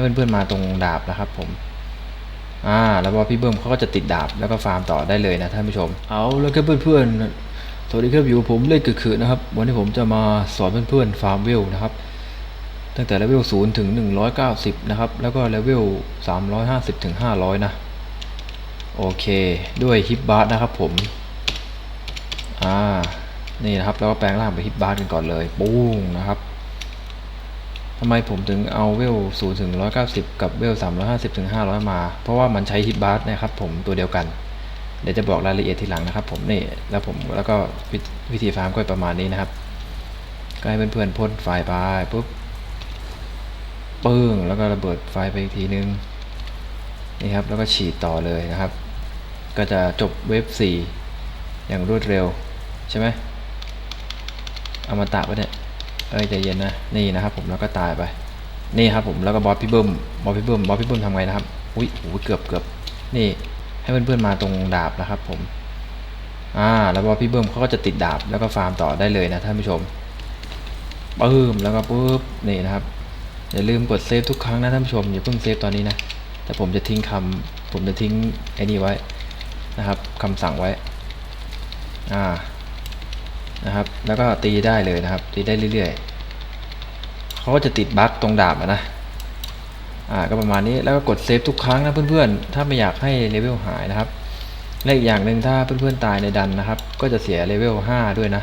เพื่อนๆมาตรงดาบนะครับผมอ่าแล้วพอพี่เบิ้มเขาก็จะติดดาบแล้วก็ฟาร์มต่อได้เลยนะท่านผู้ชม เอาแล้วก็เพื่อนๆสวัสดีครับอยู่กับผมเล่นกึกๆนะครับ วันนี้ผมจะมาสอนเพื่อนๆฟาร์มเวลนะครับ ตั้งแต่เลเวล0ถึง190นะครับ แล้วก็เลเวล350ถึง500นะโอเค ด้วยฮิปบาร์นะครับผมอ่านี่นะครับแล้วก็แปลงร่างไปนฮิปบาร์กันก่อนเลยปุ้งนะครับ ทำไมผมถึงเอาเวล0ถึง190 กับเวล350ถึง500 มา เพราะว่ามันใช้ฮิตบาร์นะครับผมตัวเดียวกัน เดี๋ยวจะบอกรายละเอียดทีหลังนะครับผมนี่แล้วผมแล้วก็วิธีฟาร์มก็ประมาณนี้นะครับ ก็ให้เพื่อนๆพ่นไฟไปปุ๊บปึ้งแล้วก็ระเบิดไฟไปอีกทีนึงนี่ครับแล้วก็ฉีดต่อเลยนะครับ ก็จะจบเวฟ4อย่างรวดเร็วใช่ไหมเอามาตะไว้เนี่ย เอ้ยใจเย็นนะนี่นะครับผมแล้วก็ตายไปนี่ครับผมแล้วก็บอสพี่เบิ้มบอสพี่เบิ้มบอสพี่เบิ้มทำไงนะครับอุ้ยโหเกือบเกือบนี่ให้เพื่อนๆมาตรงดาบนะครับผมอ่าแล้วบอสพี่เบิ้มเขาก็จะติดดาบแล้วก็ฟาร์มต่อได้เลยนะท่านผู้ชมปึ้มแล้วก็ปุ๊บนี่นะครับอย่าลืมกดเซฟทุกครั้งนะท่านผู้ชมอย่าเพิ่งเซฟตอนนี้นะแต่ผมจะทิ้งคำผมจะทิ้งไอ้นี่ไว้นะครับคำสั่งไว้อ่า นะครับ แล้วก็ตีได้เลยนะครับ ตีได้เรื่อยๆเขาก็จะติดบั๊กตรงดาบนะอ่าก็ประมาณนี้แล้วก็กดเซฟทุกครั้งนะเพื่อนๆ ถ้าไม่อยากให้เลเวลหายนะครับและอีกอย่างหนึ่งถ้าเพื่อนๆตายในดันนะครับ ก็จะเสียเลเวล5ด้วยนะ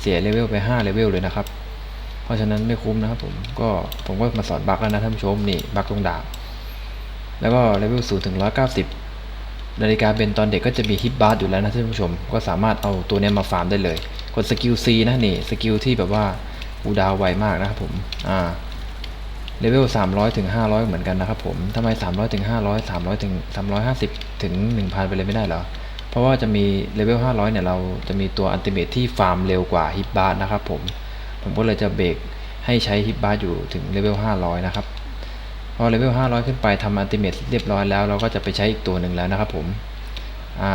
เสียเลเวลไป5เลเวลเลยนะครับ เพราะฉะนั้นไม่คุ้มนะครับผมก็ผมก็มาสอนบั๊กแล้วนะท่านผู้ชมนี่บั๊กตรงดาบแล้วก็เลเวล0ถึง190นาฬิกาเบนตอนเด็กก็จะมีฮิตบาร์อยู่แล้วนะท่านผู้ชม ก็สามารถเอาตัวเนี้ยมาฟาร์มได้เลย กดสกิล C นะนี่สกิลที่แบบว่าอูดาวไวมากนะครับผมอ่าเลเวล300ถึง500 เหมือนกันนะครับผมทำไม 300ถึง500 300ถึง350 ถึง 1,000 ไปเลยไม่ได้เหรอ เพราะว่าจะมีเลเวล500 เนี่ย เราจะมีตัวอันติเมทที่ฟาร์มเร็วกว่าฮิตบาร์นะครับผม ผมก็เลยจะเบรกให้ใช้ฮิตบาร์อยู่ถึงเลเวล500 นะครับ พอเลเวล500 ขึ้นไปทำอันติเมทเรียบร้อยแล้ว เราก็จะไปใช้อีกตัวหนึ่งแล้วนะครับผม อ่า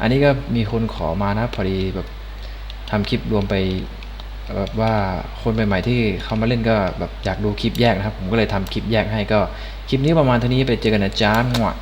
อันนี้ก็มีคนขอมานะพอดีแบบ ทำคลิปรวมไปแบบว่าคนใหม่ๆที่เขามาเล่นก็แบบอยากดูคลิปแยกนะครับ ผมก็เลยทำคลิปแยกให้ก็คลิปนี้ประมาณเท่านี้ไปเจอกันนะจ้าหมวด